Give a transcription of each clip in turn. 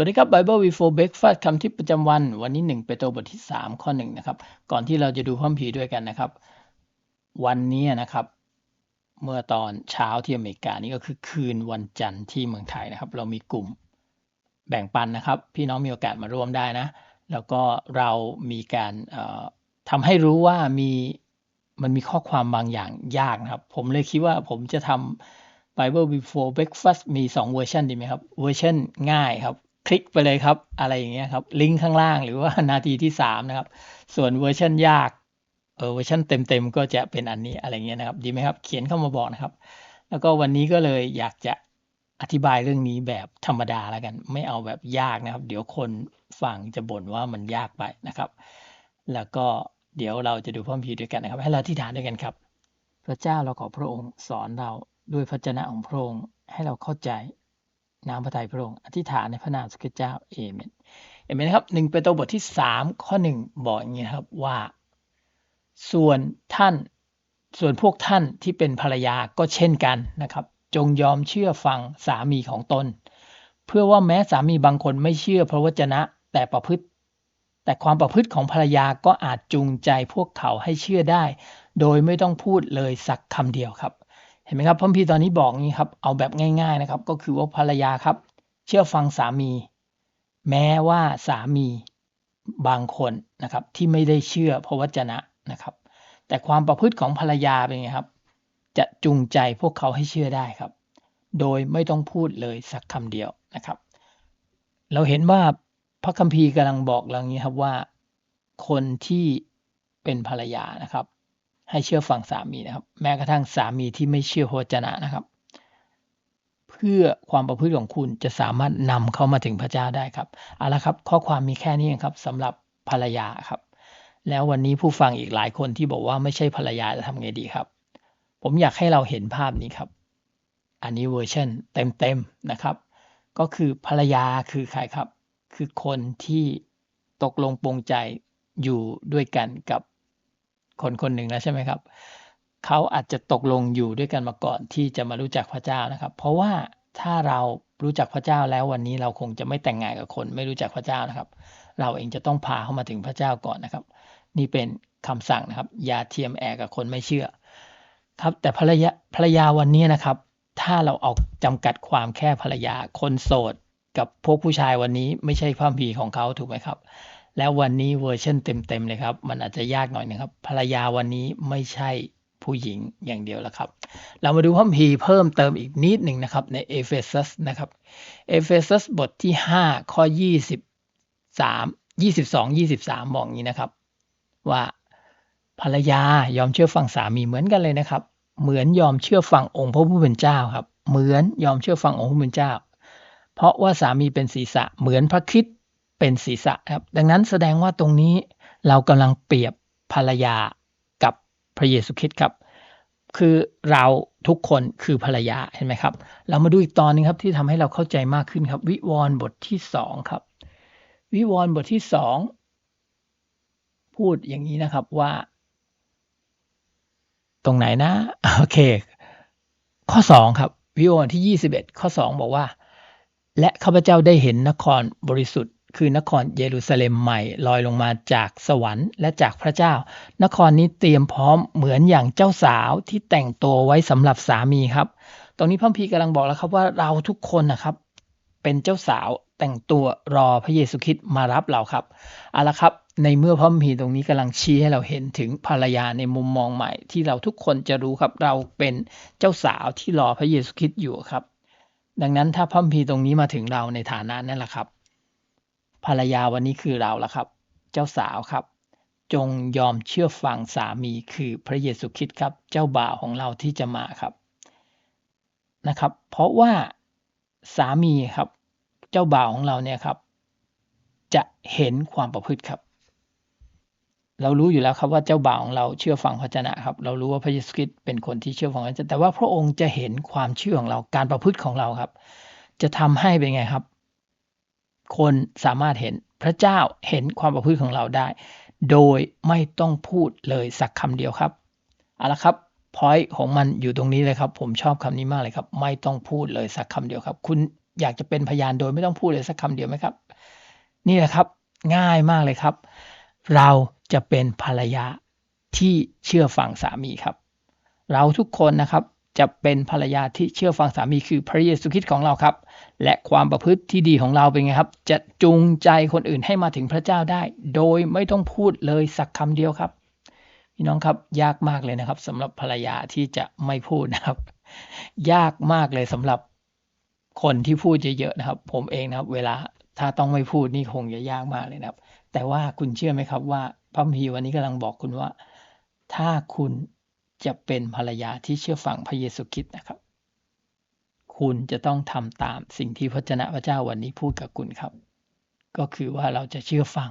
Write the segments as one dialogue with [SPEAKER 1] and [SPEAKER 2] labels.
[SPEAKER 1] วัสดีครับ Bible before breakfast คำที่ประจำวัน วันนี้1เปโตรบทที่ 3 ข้อ1นะครับ ก่อนที่เราจะดูพระคัมภีร์ด้วยกันนะครับ วันนี้นะครับ เมื่อตอนเช้าที่อเมริกานี่ก็คือคืนวันจันทร์ที่เมืองไทยนะครับ เรามีกลุ่มแบ่งปันนะครับ พี่น้องมีโอกาสมาร่วมได้นะ แล้วก็เรามีการทำให้รู้ว่ามีมันมีข้อความบางอย่างยากนะครับ ผมเลยคิดว่าผมจะทำ Bible before breakfast มี 2 เวอร์ชันดีไหมครับ เวอร์ชันง่ายครับ คลิกไปเลยครับ อะไรอย่างเงี้ยครับ ลิงก์ข้างล่างหรือว่านาทีที่ 3 นะครับ ส่วนเวอร์ชันยากเออเวอร์ชันเต็มๆ ก็จะเป็นอันนี้อะไรเงี้ยนะครับ ดีไหมครับ เขียนเข้ามาบอกนะครับ แล้วก็วันนี้ก็เลยอยากจะอธิบายเรื่องนี้แบบธรรมดาแล้วกัน ไม่เอาแบบยากนะครับ เดี๋ยวคนฟังจะบ่นว่ามันยากไปนะครับ แล้วก็เดี๋ยวเราจะดูพระคัมภีด้วยกันนะครับ ให้เราที่ฐานด้วยกันครับ พระเจ้าเราขอพระองค์สอนเราด้วยพระชนะของพระองค์ให้เราเข้าใจ น้ำพระทัยพระองค์อธิษฐานในพระนามสุขเจ้าเอเมนเอเมนครับหนึ่งเปโตรบทที่สามข้อหนึ่งบอกอย่างนี้ครับว่า ส่วนท่านส่วนพวกท่านที่เป็นภรรยาก็เช่นกันนะครับ จงยอมเชื่อฟังสามีของตน เพื่อว่าแม้สามีบางคนไม่เชื่อพระวจนะแต่ประพฤติ แต่ความประพฤติของภรรยาก็อาจจูงใจพวกเขาให้เชื่อได้ โดยไม่ต้องพูดเลยสักคำเดียวครับ เห็นไหมครับพระคัมภีร์ตอนนี้บอกงี้ครับเอาแบบง่าย ๆนะครับ ก็คือว่าภรรยาครับ เชื่อฟังสามี แม้ว่าสามีบางคนนะครับที่ไม่ได้เชื่อพระวจนะนะครับ แต่ความประพฤติของภรรยาเป็นไงครับ จะจูงใจพวกเขาให้เชื่อได้ครับ โดยไม่ต้องพูดเลยสักคำเดียวนะครับ เราเห็นว่าพระคัมภีร์กำลังบอกเราอย่างนี้ครับว่าคนที่เป็นภรรยานะครับ ให้เชื่อฟังสามีนะครับ แม้กระทั่งสามีที่ไม่เชื่อพระวจนะนะครับ เพื่อความประพฤติของคุณจะสามารถนำเขามาถึงพระเจ้าได้ครับเอาละครับ ข้อความมีแค่นี้ครับสำหรับภรรยาครับ แล้ววันนี้ผู้ฟังอีกหลายคนที่บอกว่าไม่ใช่ภรรยาจะทำไงดีครับ ผมอยากให้เราเห็นภาพนี้ครับ อันนี้เวอร์ชันเต็มๆนะครับ ก็คือภรรยาคือใครครับ คือคนที่ตกลงปรงใจอยู่ด้วยกันกับ คนคนหนึ่งแล้วใช่ไหมครับเขาอาจจะตกลงอยู่ด้วยกันมาก่อนที่จะมารู้จักพระเจ้านะครับ เพราะว่าถ้าเรารู้จักพระเจ้าแล้ววันนี้เราคงจะไม่แต่งงานกับคนไม่รู้จักพระเจ้านะครับ เราเองจะต้องพาเขามาถึงพระเจ้าก่อนนะครับ นี่เป็นคำสั่งนะครับ อย่าเทียมแอกับคนไม่เชื่อ ครับแต่ภรรยาภรรยาวันนี้นะครับ ถ้าเราเอาจำกัดความแค่ภรรยาคนโสด กับพวกผู้ชายวันนี้ไม่ใช่ความผีของเขาถูกไหมครับ แล้ววันนี้เวอร์ชันเต็มๆเลยครับ มันอาจจะยากหน่อยนะครับ ภรรยาวันนี้ไม่ใช่ผู้หญิงอย่างเดียวแล้วครับ เรามาดูพระคัมภีเพิ่มเติมอีกนิดหนึ่งนะครับ ในเอเฟซัสนะครับเอเฟซัสบทที่ 5 ข้อ 23 22 23 บอกอย่างนี้นะครับ ว่าภรรยายอมเชื่อฟังสามีเหมือนกันเลยนะครับ เหมือนยอมเชื่อฟังองค์พระผู้เป็นเจ้าครับ เหมือนยอมเชื่อฟังองค์พระผู้เป็นเจ้า เพราะว่าสามีเป็นศีรษะเหมือนพระคริสต์เป็นศีรษะครับ ดังนั้นแสดงว่าตรงนี้เรากำลังเปรียบภรรยากับพระเยซูคริสต์ครับ คือเราทุกคนคือภรรยาเห็นไหมครับ เรามาดูอีกตอนนึงครับที่ทำให้เราเข้าใจมากขึ้นครับ วิวรณ์บทที่สองครับ วิวรณ์บทที่สองพูดอย่างนี้นะครับว่า ตรงไหนนะ โอเค ข้อสองครับ วิวรณ์ที่ยี่สิบเอ็ดข้อสองบอกว่า และข้าพเจ้าได้เห็นนครบริสุทธิ์ คือนครเยรูซาเล็มใหม่ลอยลงมาจากสวรรค์และจากพระเจ้า นครนี้เตรียมพร้อมเหมือนอย่างเจ้าสาวที่แต่งตัวไว้สำหรับสามีครับ ตรงนี้พระพีกำลังบอกแล้วครับว่าเราทุกคนนะครับ เป็นเจ้าสาวแต่งตัวรอพระเยซูคริสต์มารับเราครับเอาละครับ ในเมื่อพระพีตรงนี้กำลังชี้ให้เราเห็นถึงภรรยาในมุมมองใหม่ ที่เราทุกคนจะรู้ครับเราเป็นเจ้าสาวที่รอพระเยซูคริสต์อยู่ครับ ดังนั้นถ้าพระพีตรงนี้มาถึงเราในฐานะนั่นแหละครับ ภรรยาวันนี้คือเราละครับ เจ้าสาวครับ จงยอมเชื่อฟังสามีคือพระเยซูคริสต์ครับ เจ้าบ่าวของเราที่จะมาครับนะครับ เพราะว่าสามีครับ เจ้าบ่าวของเราเนี่ยครับ จะเห็นความประพฤติครับ เรารู้อยู่แล้วครับว่าเจ้าบ่าวของเราเชื่อฟังพระเจ้าครับ เรารู้ว่าพระเยซูคริสต์เป็นคนที่เชื่อฟังพระเจ้าแต่ว่าพระองค์จะเห็นความเชื่อของเราการประพฤติของเราครับ จะทำให้เป็นไงครับ คนสามารถเห็นพระเจ้าเห็นความประพฤติของเราได้ โดยไม่ต้องพูดเลยสักคำเดียวครับเอาละครับพอยของมันอยู่ตรงนี้เลยครับ ผมชอบคำนี้มากเลยครับ ไม่ต้องพูดเลยสักคำเดียวครับ คุณอยากจะเป็นพยานโดยไม่ต้องพูดเลยสักคำเดียวไหมครับ นี่แหละครับ ง่ายมากเลยครับ เราจะเป็นภรรยาที่เชื่อฟังสามีครับ เราทุกคนนะครับจะเป็นภรรยาที่เชื่อฟังสามีคือพระเยซูคริสต์ของเราครับ และความประพฤติที่ดีของเราเป็นไงครับ จะจูงใจคนอื่นให้มาถึงพระเจ้าได้ โดยไม่ต้องพูดเลยสักคำเดียวครับพี่น้องครับยากมากเลยนะครับสำหรับภรรยาที่จะไม่พูดนะครับ ยากมากเลยสำหรับคนที่พูดเยอะๆนะครับ ผมเองนะครับ เวลาถ้าต้องไม่พูดนี่คงจะยากมากเลยนะครับ แต่ว่าคุณเชื่อไหมครับว่าพระมีวันนี้กำลังบอกคุณว่า ถ้าคุณจะเป็นภรรยาที่เชื่อฟังพระเยซูคริสต์นะครับ คุณจะต้องทำตามสิ่งที่พระเจ้าพระเจ้าวันนี้พูดกับคุณครับ ก็คือว่าเราจะเชื่อฟัง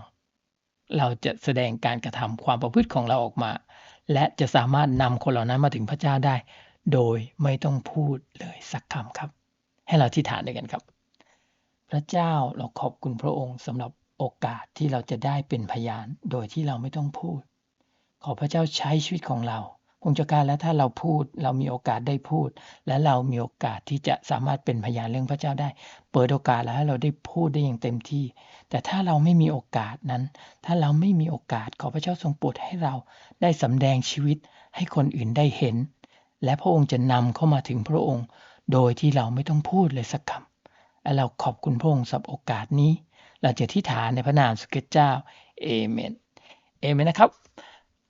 [SPEAKER 1] เราจะแสดงการกระทำความประพฤติของเราออกมา และจะสามารถนำคนเหล่านั้นมาถึงพระเจ้าได้ โดยไม่ต้องพูดเลยสักคำครับ ให้เราที่ฐานด้วยกันครับ พระเจ้าเราขอบคุณพระองค์สำหรับ โอกาสที่เราจะได้เป็นพยานโดยที่เราไม่ต้องพูด ขอพระเจ้าใช้ชีวิตของเราพงศ์เจ้าการและถ้าเราพูดเรามีโอกาสได้พูด และเรามีโอกาสที่จะสามารถเป็นพยานเรื่องพระเจ้าได้ เปิดโอกาสแล้วให้เราได้พูดได้อย่างเต็มที่ แต่ถ้าเราไม่มีโอกาสนั้น ถ้าเราไม่มีโอกาสขอพระเจ้าทรงโปรดให้เราได้สำแดงชีวิตให้คนอื่นได้เห็น และพระองค์จะนำเข้ามาถึงพระองค์ โดยที่เราไม่ต้องพูดเลยสักคำและเราขอบคุณพระองค์สำหรับโอกาสนี้ เราจะที่ฐานในพระนามสุดเจ้าเอเมนเอเมนนะครับ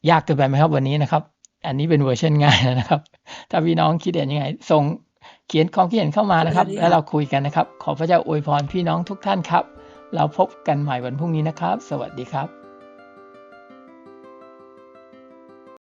[SPEAKER 1] ยากเกินไปไหมครับวันนี้นะครับ อันนี้เป็นเวอร์ชันง่ายแล้วนะครับ ถ้าพี่น้องคิดเห็นยังไงส่งเขียนความคิดเห็นเข้ามานะครับ แล้วเราคุยกันนะครับ ขอพระเจ้าอวยพรพี่น้องทุกท่านครับ เราพบกันใหม่วันพรุ่งนี้นะครับ สวัสดีครับ